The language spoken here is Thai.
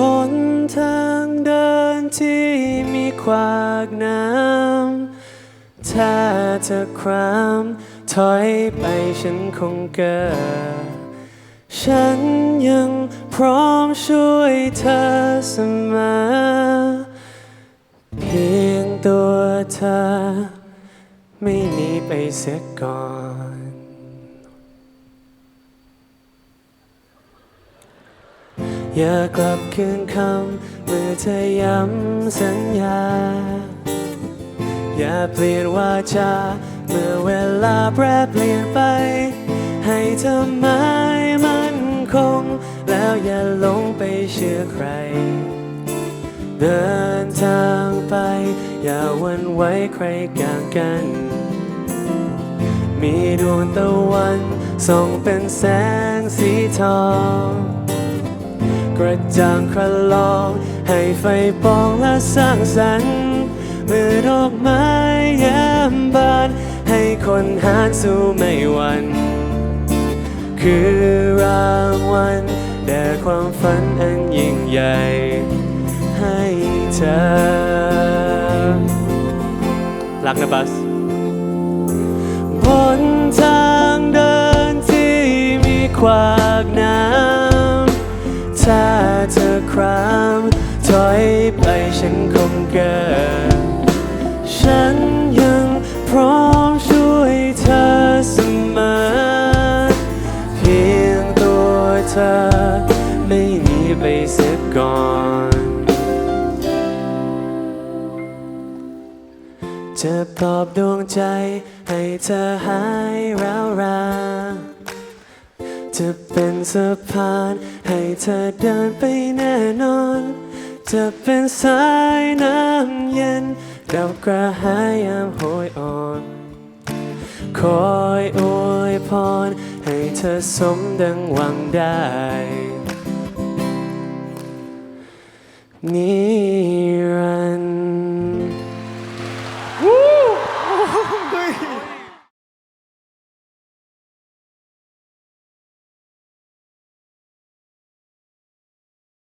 บนทางเดินที่มีขวากน้ำ ถ้าเธอครามถอยไปฉันคงเกิด ฉันยังพร้อมช่วยเธอเสมอ เพียงตัวเธอ ไม่หนีไปเสียก่อน อย่ากลับคืนคำเมื่อเธอย้ำสัญญา อย่าเปลี่ยนวาจาเมื่อเวลาแปรเปลี่ยนไป ให้เธอหมายมั่นคง แล้วอย่าหลงไปเชื่อใคร เดินทางไป อย่าวันไว้ใครกลางกัน มีดวงตะวันส่องเป็นแสงสีทอง กระจ่างครลอง ให้ไฟปองและสร้างสรรค์เมื่อดอกไม้แย้มบาน ให้คนหาสู้ไม่หวันคือรางวัลแด่ความฝันอันยิ่งใหญ่ ให้เธอรักนะบัส ฉันคงเกิดฉันยังพร้อมช่วยเธอเสมอ เพียงตัวเธอไม่หนีไปเสียก่อนจะปลอบดวงใจให้เธอหายร้าวรานจะเป็นสะพานให้เธอเดินไปแน่นอน เธอเป็นสายน้ำเย็นกับกระหายยามโหยอ่อน คอยอวยพร ให้เธอสมดังหวังได้ นี้